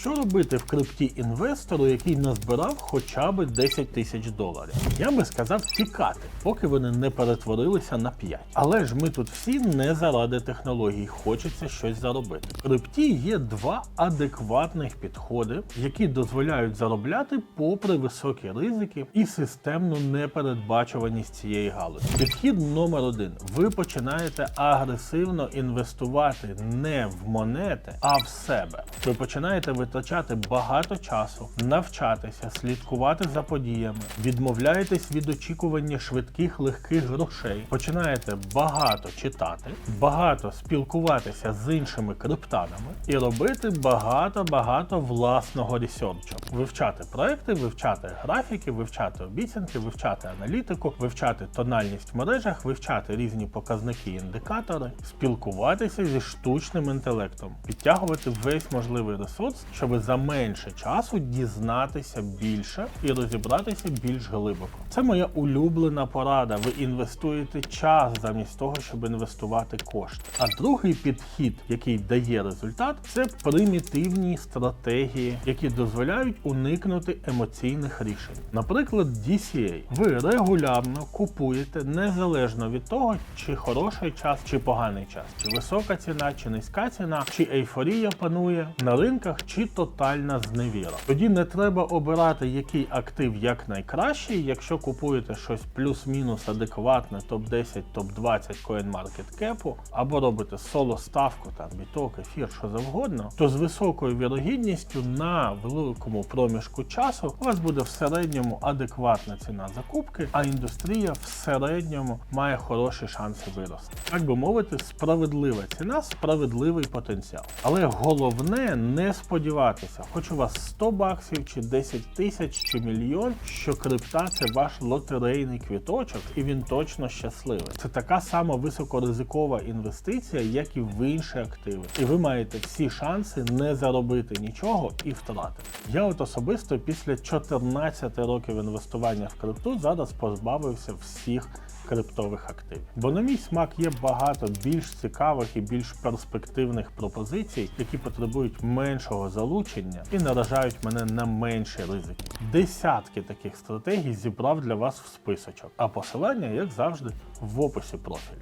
Що робити в крипті інвестору, який назбирав хоча б 10 тисяч доларів? Я би сказав тікати, поки вони не перетворилися на 5. Але ж ми тут всі не заради технологій, хочеться щось заробити. В крипті є два адекватних підходи, які дозволяють заробляти попри високі ризики і системну непередбачуваність цієї галузі. Підхід номер один: ви починаєте агресивно інвестувати не в монети, а в себе. Ви починаєте витрачати багато часу, навчатися, слідкувати за подіями, відмовляєтесь від очікування швидких легких грошей, починаєте багато читати, багато спілкуватися з іншими криптанами і робити багато-багато власного ресерчу. Вивчати проекти, вивчати графіки, вивчати обіцянки, вивчати аналітику, вивчати тональність в мережах, вивчати різні показники, індикатори, спілкуватися зі штучним інтелектом, підтягувати весь можливий ресурс, щоб за менше часу дізнатися більше і розібратися більш глибоко. Це моя улюблена порада. Ви інвестуєте час замість того, щоб інвестувати кошти. А другий підхід, який дає результат, це примітивні стратегії, які дозволяють уникнути емоційних рішень. Наприклад, DCA. Ви регулярно купуєте незалежно від того, чи хороший час, чи поганий час, чи висока ціна, чи низька ціна, чи ейфорія панує на ринках, чи тотальна зневіра. Тоді не треба обирати, який актив як найкращий, якщо купуєте щось плюс-мінус адекватне, топ-10, топ-20 CoinMarketCap, або робите соло ставку, там біток, ефір, що завгодно, то з високою вірогідністю на великому проміжку часу у вас буде в середньому адекватна ціна закупки, а індустрія в середньому має хороші шанси вирости. Так би мовити, справедлива ціна, справедливий потенціал. Але головне не сподіватися, хоч у вас 100 баксів, чи 10 тисяч, чи мільйон, що крипта це ваш лотерейний квіточок, і він точно щасливий. Це така сама високоризикова інвестиція, як і в інші активи. І ви маєте всі шанси не заробити нічого і втратити. Я от особисто після 14 років інвестування в крипту зараз позбавився всіх криптових активів. Бо на мій смак є багато більш цікавих і більш перспективних пропозицій, які потребують меншого залучення і наражають мене на менші ризики. Десятки таких стратегій зібрав для вас в списочок, а посилання, як завжди, в описі профілю.